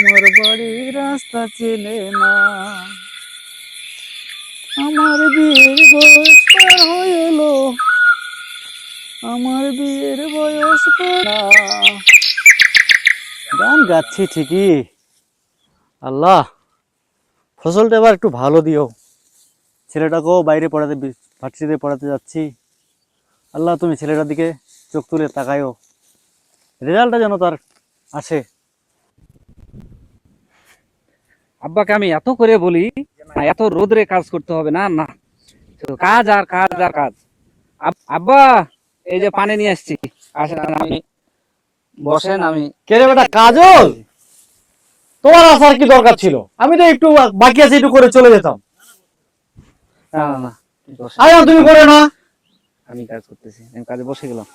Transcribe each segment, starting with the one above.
আমার বাড়ির রাস্তা চেনে না। আমার বিয়ের বয়স পার হয়ে এলো। আমার বিয়ের বয়স না গান গাচ্ছি ঠিকই। আল্লাহ, ফসলটা এবার একটু ভালো দিও। ছেলেটাকেও বাইরে পড়াতে ভার্সিটিতে পড়াতে যাচ্ছি। আল্লাহ, তুমি ছেলেটার দিকে চোখ তুলে তাকায়ও। রেজাল্টটা যেন তার আসে। আব্বাকে আমি এত করে বলি এত রোদরে কাজ করতে হবে না না। কাজ আর কাজ আর কাজ। আব্বা এই যে পানি নিয়ে আসছি। আসেন আমি বসেন আমি কে রে বেটা কাজল? তোমার আসার কি দরকার ছিল? আমি তো একটু বাকি আছে একটু করে চলে যেতাম। না না না আরে না, তুমি করে না। আমি কাজ করতেছি আমি কাজে বসে গেলাম।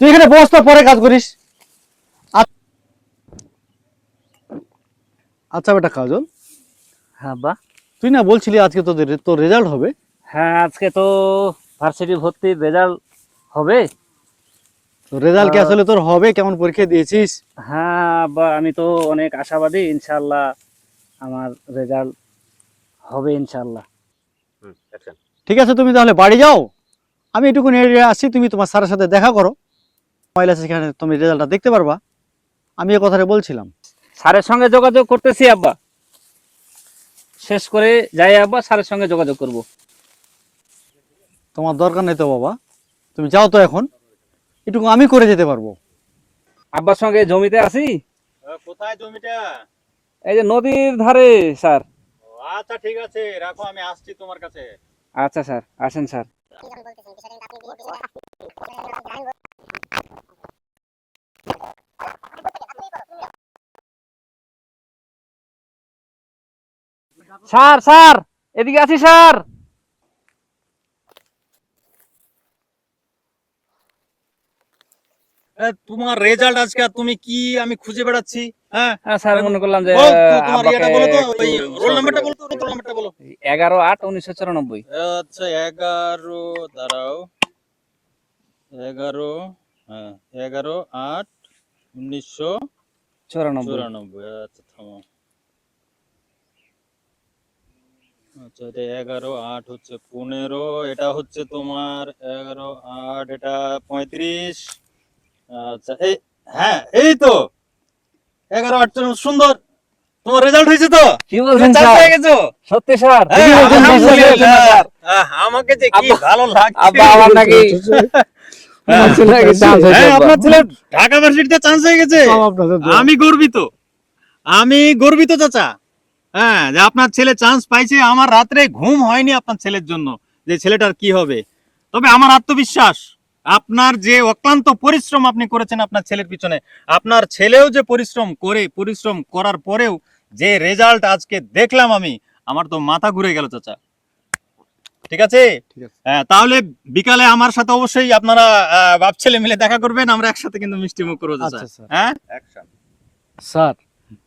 তুই এখানে বস তো পরে কাজ করিস। আচ্ছা বেটা কাজল। হ্যাঁ আব্বা তুই না বলছিলি আজকে তোদের তোর রেজাল্ট হবে। হ্যাঁ আজকে তো ভার্সিটি ভর্তির রেজাল্ট হবে। তো রেজাল্ট কি আসলে তোর হবে? কেমন পরীক্ষা দিয়েছিস? হ্যাঁ আব্বা আমি তো অনেক আশাবাদী ইনশাল্লাহ আমার রেজাল্ট হবে ইনশাল্লাহ ঠিক আছে তুমি তাহলে বাড়ি যাও। আমি এটুকু এরিয়া আসছি তুমি তোমার স্যারের সাথে দেখা করো। মহিলা সেখানে তুমি রেজাল্টটা দেখতে পারবা। আমি এ কথাটা বলছিলাম। স্যারের সঙ্গে যোগাযোগ করতেছি আব্বা। শেষ করে যাই আব্বা স্যারের সঙ্গে যোগাযোগ করব। তোমার দরকার নেই তো বাবা। তুমি যাও তো এখন। এটুকু আমি করে যেতে পারব। আব্বার সঙ্গে জমিতে আছি? কোথায় জমিটা? এই যে নদীর ধারে স্যার। আচ্ছা ঠিক আছে। রাখো আমি আসছি তোমার কাছে। আচ্ছা স্যার। আসেন স্যার। স্যার স্যার এদিকে আছি স্যার। তোমার রেজাল্ট আজকে তুমি কি আমি খুঁজে বেড়াচ্ছি হ্যাঁ? হ্যাঁ স্যার মনে করলাম যে তোমার ইয়েটা বলো তো রোল নাম্বারটা বলো রোল নাম্বারটা বলো। এগারো আট উনিশশো চুরানব্বই। আচ্ছা এগারো দাঁড়াও। এগারো হ্যাঁ এগারো আট উনিশশো চুরানব্বই। চুরানব্বই আচ্ছা থামো। আচ্ছা এটা এগারো আট হচ্ছে পনেরো এটা হচ্ছে তোমার এগারো আট এটা পঁয়ত্রিশ। আচ্ছা এই হ্যাঁ এই তো। এগারো আট সুন্দর। তোমার রেজাল্ট হয়েছে তো? কি বলছেন স্যার? গেছো সত্যি স্যার হ্যাঁ, আমাকে যে কি ভালো লাগছে। আব্বা আমার নাকি আমার নাকি হ্যাঁ। আপনার ছেলে ঢাকা ভার্সিটিতে চান্স হয়ে গেছে? আমি গর্বিত। আমি গর্বিত চাচা। হ্যাঁ যে আপনার ছেলে চান্স পাইছে আমার রাত্রে ঘুম হয়নি আপনার ছেলের জন্য যে ছেলেটার কি হবে। তবে আমার আত্মবিশ্বাস আপনার যে অক্লান্ত পরিশ্রম আপনি করেছেন আপনার ছেলের পিছনে আপনার ছেলেও যে পরিশ্রম করে পরিশ্রম করার পরেও যে রেজাল্ট আজকে দেখলাম আমি আমার তো মাথা ঘুরে গেল চাচা। ঠিক আছে? হ্যাঁ তাহলে বিকালে আমার সাথে অবশ্যই আপনারা বাপ ছেলে মিলে দেখা করবেন আমরা একসাথে কিন্তু মিষ্টি মুখ করব আচ্ছা হ্যাঁ? স্যার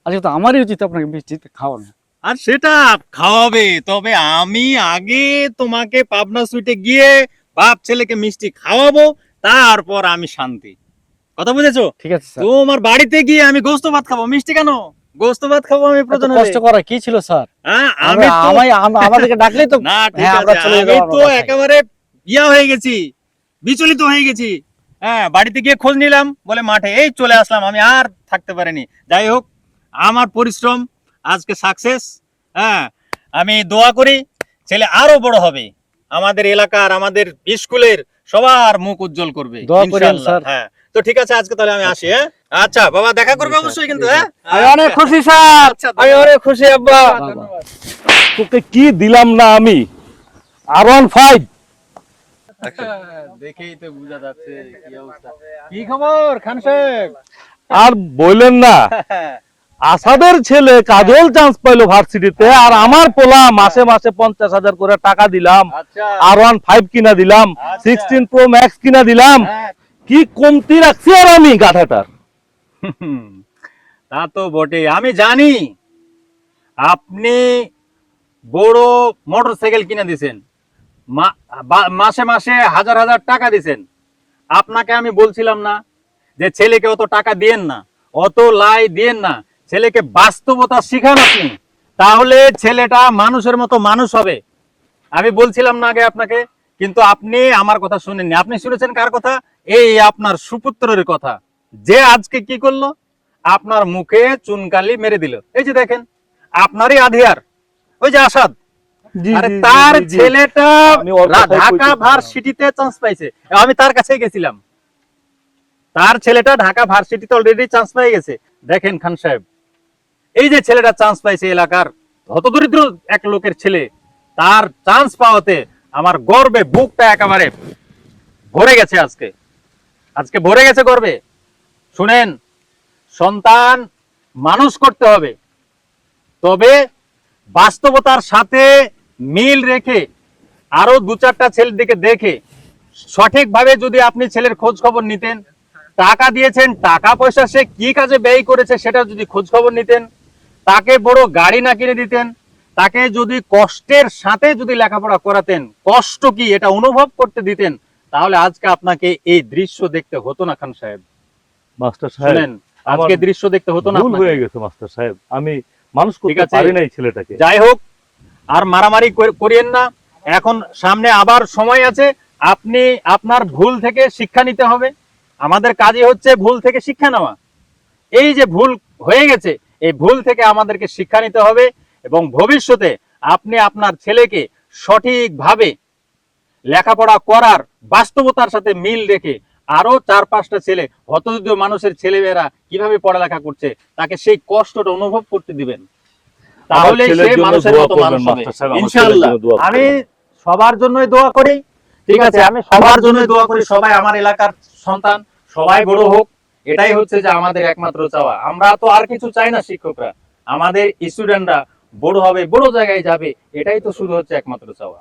আজকে তো আমারই উচিত আপনাকে মিষ্টি খাওয়ানো। আর সেটা খাওয়াবে। তবে আমি আগে তোমাকে পাবনা সুইটে গিয়ে বাপ ছেলেকে মিষ্টি খাওয়াবো তারপর আমি শান্তি। কথা বুঝেছ? ঠিক আছে স্যার। তোমার বাড়িতে গিয়ে আমি গোস্ত ভাত খাব। মিষ্টি কেন? গোস্ত ভাত খাব আমি প্রয়োজন। কষ্ট করা কি ছিল স্যার? হ্যাঁ আমি আমায় আমাদেরকে ডাকলেই তো না ঠিক হ্যাঁ, আছে। আমি তো একেবারে ইয়া হয়ে গেছি। বিচলিত হয়ে গেছি। হ্যাঁ বাড়িতে গিয়ে খোঁজ নিলাম। বলে মাঠে এই চলে আসলাম। আমি আর থাকতে পারিনি। যাই হোক আমার পরিশ্রম আজকে সাকসেস হ্যাঁ আমি দোয়া করি ছেলে আরও বড় হবে। আমাদের এলাকার আমাদের স্কুলের সবার মুখ উজ্জ্বল করবে। হ্যাঁ। তো ঠিক আছে আজকে তাহলে আমি আসি হ্যাঁ? আচ্ছা বাবা দেখা করবে অবশ্যই কিন্তু হ্যাঁ? আমি অনেক খুশি স্যার। আচ্ছা, আমি অনেক খুশি আব্বা। তোকে কি দিলাম না আমি? আর ওয়ান ফাইভ দেখেই তো বোঝা যাচ্ছে কি অবস্থা। কি খবর খান সাহেব? আর বললেন না। আসাদের ছেলে কাজল চান্স পাইলো ভার্সিটিতে আর আমার পোলা মাসে মাসে পঞ্চাশ হাজার করে টাকা দিলাম। আর ওয়ান ফাইভ কিনা দিলাম। সিক্সটিন প্রো ম্যাক্স কিনা দিলাম। হ্যাঁ, কি কমতি রাখছি আর আমি গাধাটার? তা তো বটে আমি জানি আপনি বড় মোটরসাইকেল কিনে দিছেন। মাসে মাসে হাজার হাজার টাকা দিছেন। আপনাকে আমি বলছিলাম না যে ছেলেকে অত টাকা দিয়েন না অত লাই দিয়েন না। ছেলেকে বাস্তবতা শিখান আপনি তাহলে ছেলেটা মানুষের মতো মানুষ হবে। আমি বলছিলাম না আগে আপনাকে কিন্তু আপনি আমার কথা শুনেননি। আপনি শুনেছেন কার কথা? এই আপনার সুপুত্রের কথা। যে আজকে কি করল? আপনার মুখে চুনকালি মেরে দিল। এই যে দেখেন আপনারই আধিয়ার। ওই যে আসাদ। তার। ছেলেটা ঢাকা ভার্সিটিতে চান্স পাইছে। আমি তার কাছে গেছিলাম। তার ছেলেটা ঢাকা ভার্সিটিতে অলরেডি চান্স পেয়ে গেছে। দেখেন খান সাহেব এই যে ছেলেটা চান্স পাইছে এলাকার হতদরিদ্র এক লোকের ছেলে, তার চান্স পাওয়াতে আমার গর্বে বুকটা একেবারে ভরে গেছে আজকে। আজকে ভরে গেছে গর্বে। শুনেন, সন্তান মানুষ করতে হবে। তবে বাস্তবতার সাথে মিল রেখে, আরও দু চারটা ছেলের দিকে দেখে, সঠিকভাবে যদি আপনি ছেলের খোঁজ খবর নিতেন, টাকা দিয়েছেন, টাকা পয়সা সে কি কাজে ব্যয় করেছে সেটা যদি খোঁজ খবর নিতেন তাকে বড় গাড়ি না কিনে দিতেন তাকে যদি কষ্টের সাথে যদি লেখাপড়া করাতেন কষ্ট কি এটা অনুভব করতে দিতেন তাহলে আজকে আপনাকে এই দৃশ্য দেখতে হতো না খান সাহেব। মাস্টার সাহেব আজকে দৃশ্য দেখতে হতো না ভুল হয়ে গেছে মাস্টার সাহেব। আমি মানুষ করতে। পারি নাই ছেলেটাকে। যাই হোক আর মারামারি করিয়েন না। এখন সামনে আবার সময় আছে আপনি আপনার ভুল থেকে শিক্ষা নিতে হবে। আমাদের কাজই হচ্ছে ভুল থেকে শিক্ষা নেওয়া। এই যে ভুল হয়ে গেছে এই ভুল থেকে আমাদেরকে শিক্ষা নিতে হবে এবং ভবিষ্যতে আপনি আপনার ছেলেকে সঠিকভাবে লেখাপড়া করার বাস্তবতার সাথে মিল রেখে আরও চার পাঁচটা ছেলে হতদরিদ্র মানুষের ছেলেমেয়েরা কীভাবে পড়ালেখা করছে তাকে সেই কষ্টটা অনুভব করতে দিবেন। তাহলে সে মানুষের মতো মানুষ হবে। ইনশাআল্লাহ। আমি সবার জন্যই দোয়া করি ঠিক আছে। আমি সবার জন্যই দোয়া করি সবাই আমার এলাকার সন্তান সবাই বড় হোক। এটাই হচ্ছে যে আমাদের একমাত্র চাওয়া। আমরা তো আর কিছু চাই না শিক্ষকরা। আমাদের স্টুডেন্টরা বড় হবে, বড় জায়গায় যাবে, এটাই তো শুধু হচ্ছে একমাত্র চাওয়া।